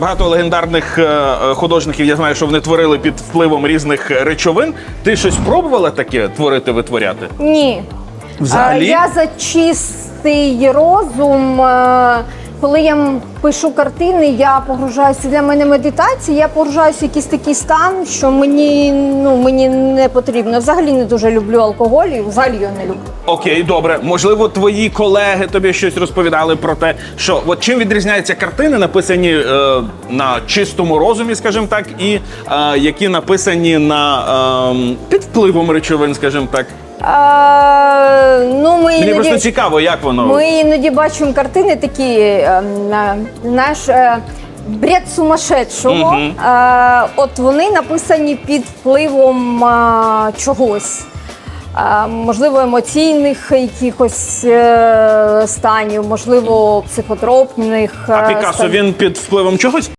Багато легендарних е, е, художників, я знаю, що вони творили під впливом різних речовин. Ти щось пробувала таке творити, витворяти? Ні. Взагалі? Е, Я за чистий розум. Коли я пишу картини, я погружаюся для мене медитація, я погружаюся в якийсь такий стан, що мені ну мені не потрібно. Взагалі не дуже люблю алкоголь і взагалі його не люблю. Окей, добре. Можливо, твої колеги тобі щось розповідали про те, що от чим відрізняються картини, написані е, на чистому розумі, скажімо так, і е, які написані на е, під впливом речовин, скажімо так. Е, Мені іноді- просто цікаво, як воно. Ми іноді бачимо картини такі, е, е, знаєш, е, бред сумасшедшого. Е, От вони написані під впливом е, чогось. Е, Можливо, емоційних якихось е, станів, можливо, психотропних. А е, Пікассо станів. він під впливом чогось